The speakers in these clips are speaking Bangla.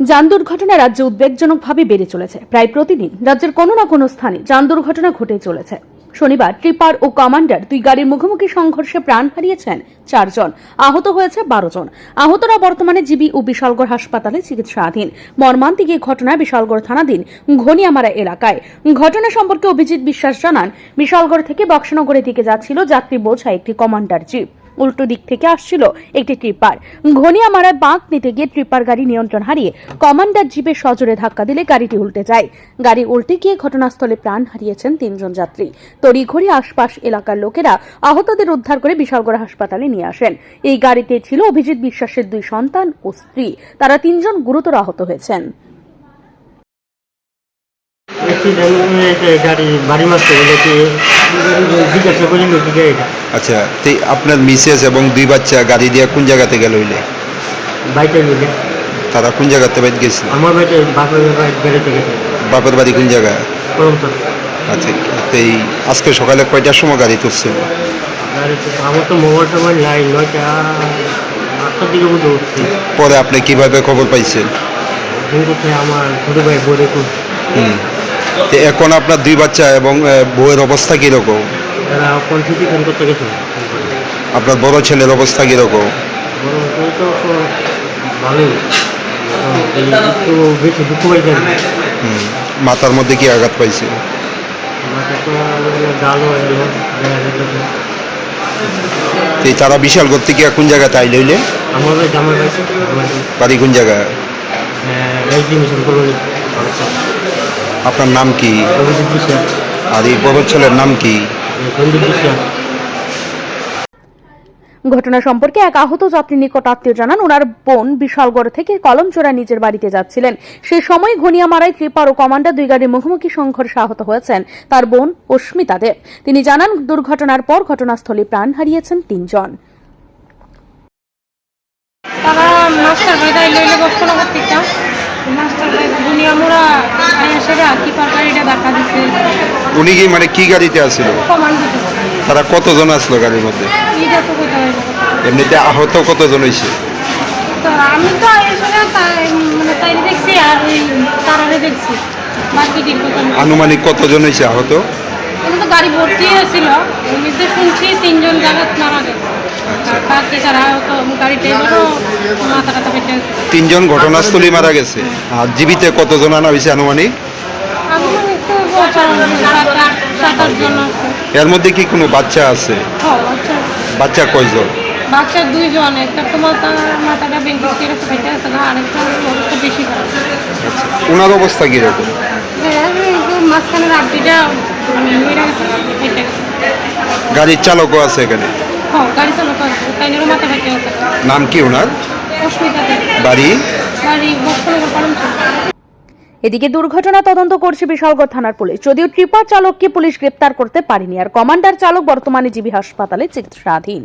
যান দুর্ঘটনা রাজ্যে উদ্বেগজনকভাবে বেড়ে চলেছে। প্রায় প্রতিদিন রাজ্যের কোনো না কোনো স্থানে যান দুর্ঘটনা ঘটে চলেছে। শনিবার ট্রিপার ও কমান্ডার দুই গাড়ির মুখোমুখি সংঘর্ষে প্রাণ হারিয়েছেন চারজন। আহত হয়েছে বারো জন। আহতরা বর্তমানে জিবি ও বিশালগড় হাসপাতালে চিকিৎসাধীন। মর্মান্তিক এই ঘটনায় বিশালগড় থানাধীন ঘনিয়ামারা এলাকায়। ঘটনা সম্পর্কে অভিজিৎ বিশ্বাস জানান, বিশালগড় থেকে বক্সনগরের দিকে যাচ্ছিল যাত্রী বোঝা একটি কমান্ডার জিপ। উল্টো দিক থেকে আসছিল একটি ট্রিপার। ঘনিয়ামারায় বাঁক নিতে গিয়ে ট্রিপার গাড়ি নিয়ন্ত্রণ হারিয়ে কমান্ডার জিপে সজোরে ধাক্কা দিলে গাড়িটি উল্টে যায়। গাড়ি উল্টে গিয়ে ঘটনাস্থলে প্রাণ হারিয়েছেন তিনজন যাত্রী। তড়িঘড়ি আশপাশ এলাকার লোকেরা আহতদের উদ্ধার করে বিশালগড় হাসপাতালে নিয়ে আসেন। এই গাড়িতে ছিল অভিজিৎ বিশ্বাসের দুই সন্তান ও স্ত্রী। তারা তিনজন গুরুতর আহত হয়েছেন। আচ্ছা তো আপনার মিসেস এবং দুই বাচ্চা গাড়ি দিয়ে কোন জায়গাতে গেল হইলে? তারা কোন জায়গাতে বাইক গেছিল? আমার বাপের বাড়ি কোন তো আচ্ছা তো এই আজকে সকালে কয়টার সময় গাড়ি তুলছিল? আমার তো মোবাইল টোবাইল নাই নয়টা আটটার দিকে বুঝে উঠছি। পরে আপনি কীভাবে খবর পাইছেন? আমার ছোটো ভাই বলে হুম। এখন আপনার দুই বাচ্চা এবং বউয়ের অবস্থা কীরকম? আপনার বড় ছেলের অবস্থা কীরকম? মাথার মধ্যে কি আঘাত পাইছে? তারা বিশাল করতে কি কোন জায়গাতে তাই আমার বাড়ি কোন মিশন কলোনি আপনার নাম কি? আর এই বড় ছেলের নাম কি? ঘটনা সম্পর্কে এক আহত যাত্রী নিকট আত্মীয় জানান ওনার বোন বিশালগড় থেকে কলমচোরা নিজের বাড়িতে যাচ্ছিলেন। সেই সময় ঘনিয়ামারায় ট্রিপার ও কমান্ডার দুই গাড়ির মুখোমুখি সংঘর্ষে আহত হয়েছেন তার বোন অস্মিতা দেব। তিনি জানান দুর্ঘটনার পর ঘটনাস্থলে প্রাণ হারিয়েছেন তিনজন। তারা মাস্টার ভাই লইলে বসল করতে মাস্টার মোড়া দিছে। উনি কি মানে কি গাড়িতে আসছিল কমান্ড তারা কতজন আসলো গাড়ির মধ্যে? তো এমনিতে আহত কতজন হয়েছে তো আমি তো এসে তাই মানে তাই দেখছি আর ওই তারারে দেখছি। বাকি ঠিক কথা না আনুমানিক কতজন হয়েছে আহত? তো গাড়ি ভর্তি হয়েছিল। এমনিতে শুনছি তিনজন জায়গা মারা গেছে। তিনজন ঘটনাস্থলে মারা গেছে। আর জীবিতে কতজন আনা হয়েছে আনুমানিক? মানে এর মধ্যে কি কোনো বাচ্চা আছে? বাচ্চা কয়জন? অবস্থা আচ্ছা ওনার অবস্থা গাড়ির চালকও আছে এখানে? গাড়ি চালক আছে তাইনেরও মাথা ফেটে গেছে নাম কি ওনার? বাড়ি? বক্সনগর এদিকে দুর্ঘটনা তদন্ত করছে বিশালগড় থানার পুলিশ। যদিও ট্রিপার চালককে পুলিশ গ্রেপ্তার করতে পারেনি আর কমান্ডার চালক বর্তমানে জিবি হাসপাতালে চিকিৎসাধীন।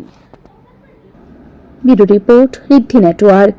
Bureau report Riddhi network.